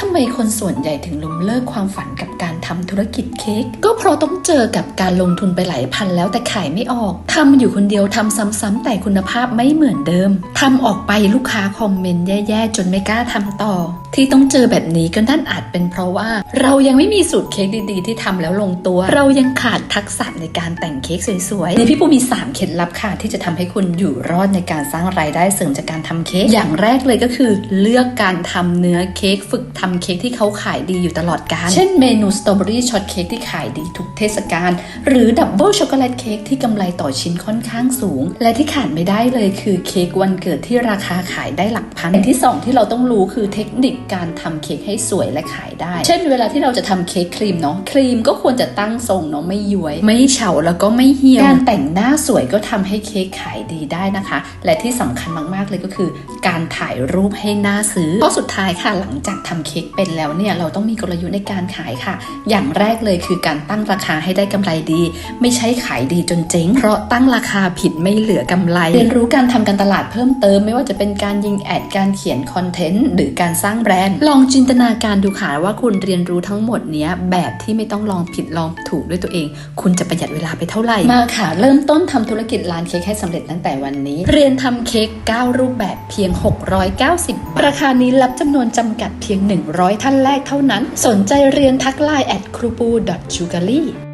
ทำไมคนส่วนใหญ่ถึงล้มเลิกความฝันกับการทำธุรกิจเค้กก็เพราะต้องเจอกับการลงทุนไปหลายพันแล้วแต่ขายไม่ออกทำอยู่คนเดียวทำซ้ำๆแต่คุณภาพไม่เหมือนเดิมทำออกไปลูกค้าคอมเมนต์แย่ๆ จนไม่กล้าทำต่อ ที่ต้องเจอแบบนี้ก็นั่นอาจเป็นเพราะว่า เรายังไม่มีสูตรเค้กดีๆ ที่ทำแล้วลงตัว เรายังขาดทักษะในการแต่งเค้กสวยๆในพี่ปูมี 3 เคล็ดลับค่ะที่จะทำให้คุณอยู่รอดในการสร้างรายได้เสริมจากการทำเค้กอย่างแรกเลยก็คือ เลือกการทำเนื้อเค้กฝึกทำเค้กที่เขาขายดีอยู่ตลอดกาล เช่นเมนูสตรอเบอรี่ช็อตเค้กที่ขายดีทุกเทศกาล หรือดับเบิลช็อกโกแลตเค้กที่กำไรต่อชิ้นค่อนข้างสูง และที่ขาดไม่ได้เลยคือเค้กวันเกิดที่ราคาขายได้หลักพันอย่างที่สองที่เราต้องรู้คือเทคนิคการทำเค้กให้สวยและขายได้ เช่น เวลาที่เราจะทำเค้กครีมเนาะครีมก็ควรจะตั้งทรงเนาะไม่ย้วย ไม่เฉาแล้วก็ไม่เหี่ยวการแต่งหน้าสวยก็ทำให้เค้กขายดีได้นะคะ และที่สำคัญมากๆเลยก็คือ การถ่ายรูปให้น่าซื้อเพราะสุดท้ายค่ะหลังจากทำเค้กเป็นแล้วเนี่ยเราต้องมีกลยุทธ์ในการขายค่ะ อย่างแรกเลยคือการตั้งราคาให้ได้กำไรดี ไม่ใช่ขายดีจนเจ๊ง เพราะตั้งราคาผิดไม่เหลือกำไร เรียนรู้การทำการตลาดเพิ่มเติม ไม่ว่าจะเป็นการยิงแอดการเขียนคอนเทนต์หรือการสร้างแบรนด์ ลองจินตนาการดูค่ะว่าคุณเรียนรู้ทั้งหมดเนี้ยแบบที่ไม่ต้องลองผิดลองถูกด้วยตัวเอง คุณจะประหยัดเวลาไปเท่าไหร่มาค่ะ เริ่มต้นทำธุรกิจร้านเค้กให้สำเร็จตั้งแต่วันนี้ เรียนทำเค้ก9รูปแบบเพียง 690 บาทราคานี้รับจำนวนจำกัดเพียง100 ท่านแรกเท่านั้น สนใจเรียนทักไลน์แอดครูปู sugarly